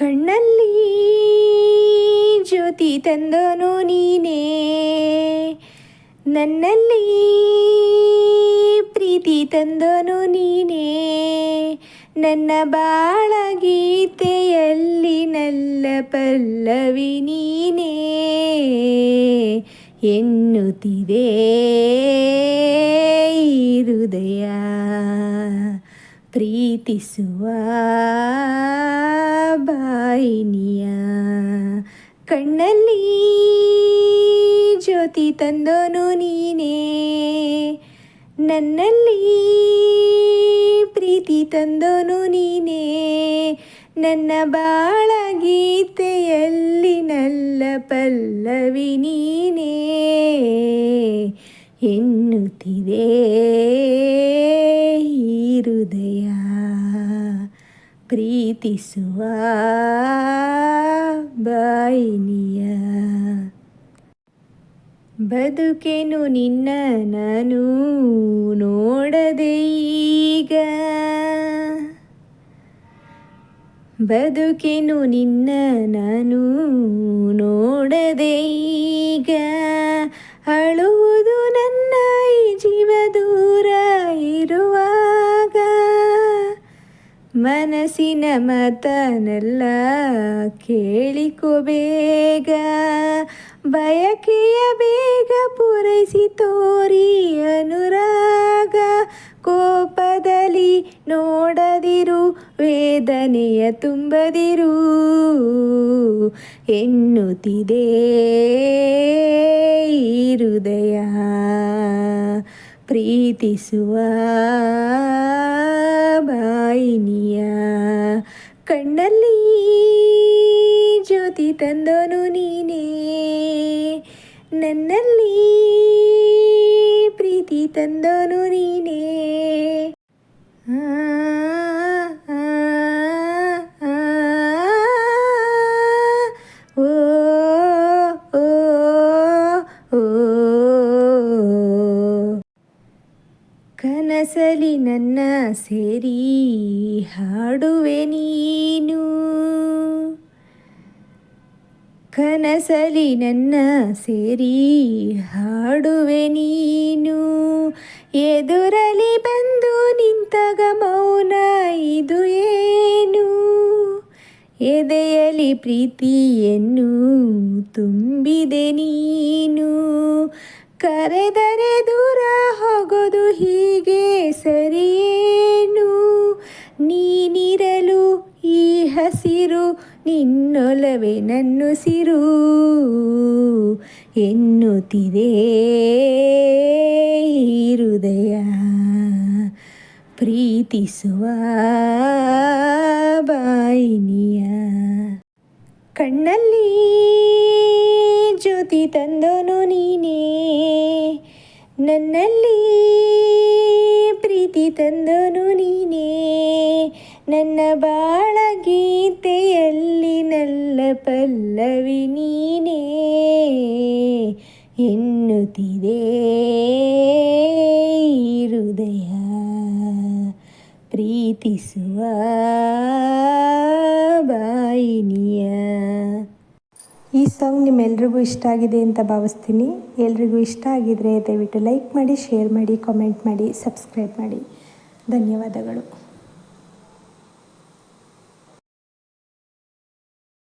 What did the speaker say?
ಕಣ್ಣಲ್ಲಿ ಜ್ಯೋತಿ ತಂದೋನು ನೀನೇ. ನನ್ನಲ್ಲಿ ಪ್ರೀತಿ ತಂದೋನು ನೀನೇ. ನನ್ನ ಬಾಳ ಗೀತೆಯಲ್ಲಿ ನಲ್ಲ ಪಲ್ಲವಿ ನೀನೇ. ಎನ್ನುತ್ತಿದೆ ಹೃದಯ. ಪ್ರೀತಿಸುವ ಕಣ್ಣಲ್ಲಿ ಜ್ಯೋತಿ ತಂದೋನು ನೀನೇ. ನನ್ನಲ್ಲಿ ಪ್ರೀತಿ ತಂದೋನು ನೀನೇ. ನನ್ನ ಬಾಳ ಗೀತೆಯಲ್ಲಿ ನಲ್ಲ ಪಲ್ಲವಿ ನೀನೇ. ಎನ್ನುತ್ತಿದೆ ಹೃದಯ ಪ್ರೀತಿಸುವ ಬಾಯಿನಿಯ. ಬದುಕೆನು ನಿನ್ನ ನಾನು ನೋಡದೆ ಈಗ. ಬದುಕೆನು ನಿನ್ನ ನಾನು ನೋಡದೆ ಈಗ. ಅಳುವುದು ಮನಸ್ಸಿನ ಮತನೆಲ್ಲ ಕೇಳಿಕೊ ಬೇಗ. ಬಯಕೆಯ ಬೇಗ ಪೂರೈಸಿ ತೋರಿ ಅನುರಾಗ. ಕೋಪದಲ್ಲಿ ನೋಡದಿರು, ವೇದನೆಯ ತುಂಬದಿರು. ಎನ್ನುತ್ತಿದೆ ಹೃದಯ. ಪ್ರೀತಿಸುವ ಕಣ್ಣಲ್ಲಿ ಜ್ಯೋತಿ ತಂದೋನು ನೀನೇ. ನನ್ನಲ್ಲಿ ಪ್ರೀತಿ ತಂದೋನು ನೀನೇ. ಕನಸಲಿ ನನ್ನ ಸೇರಿ ಹಾಡುವೆ ನೀನು. ಕನಸಲಿ ನನ್ನ ಸೇರಿ ಹಾಡುವೆ ನೀನು. ಎದುರಲಿ ಬಂದು ನಿಂತಾಗ ಮೌನ ಇದು ಏನು? ಎದೆಯಲಿ ಪ್ರೀತಿಯನ್ನು ತುಂಬಿದೆ ನೀನು. ಕರೆದರೆ ದೂರ ನಿನ್ನೊಲವೇ ನನ್ನುಸಿರು ಎನ್ನುತ್ತಿದೆ ಹೃದಯ. ಪ್ರೀತಿಸುವ ಬಾಯಿನಿಯ. ಕಣ್ಣಲ್ಲಿ ಜ್ಯೋತಿ ತಂದನು ನೀನೇ. ನನ್ನಲ್ಲಿ ಪ್ರೀತಿ ತಂದನು ನೀನೇ. ನನ್ನ ಬಾಳ ಪಲ್ಲವಿ ನೀನೇ ಎನ್ನುತ್ತಿದೆ ಹೃದಯ. ಪ್ರೀತಿಸುವ ಬಾಯಿನಿಯ. ಈ ಸಾಂಗ್ ನಿಮ್ಮೆಲ್ರಿಗೂ ಇಷ್ಟ ಆಗಿದೆ ಅಂತ ಭಾವಿಸ್ತೀನಿ. ಎಲ್ರಿಗೂ ಇಷ್ಟ ಆಗಿದ್ರೆ ದಯವಿಟ್ಟು ಲೈಕ್ ಮಾಡಿ, ಶೇರ್ ಮಾಡಿ, ಕಾಮೆಂಟ್ ಮಾಡಿ, ಸಬ್ಸ್ಕ್ರೈಬ್ ಮಾಡಿ. ಧನ್ಯವಾದಗಳು.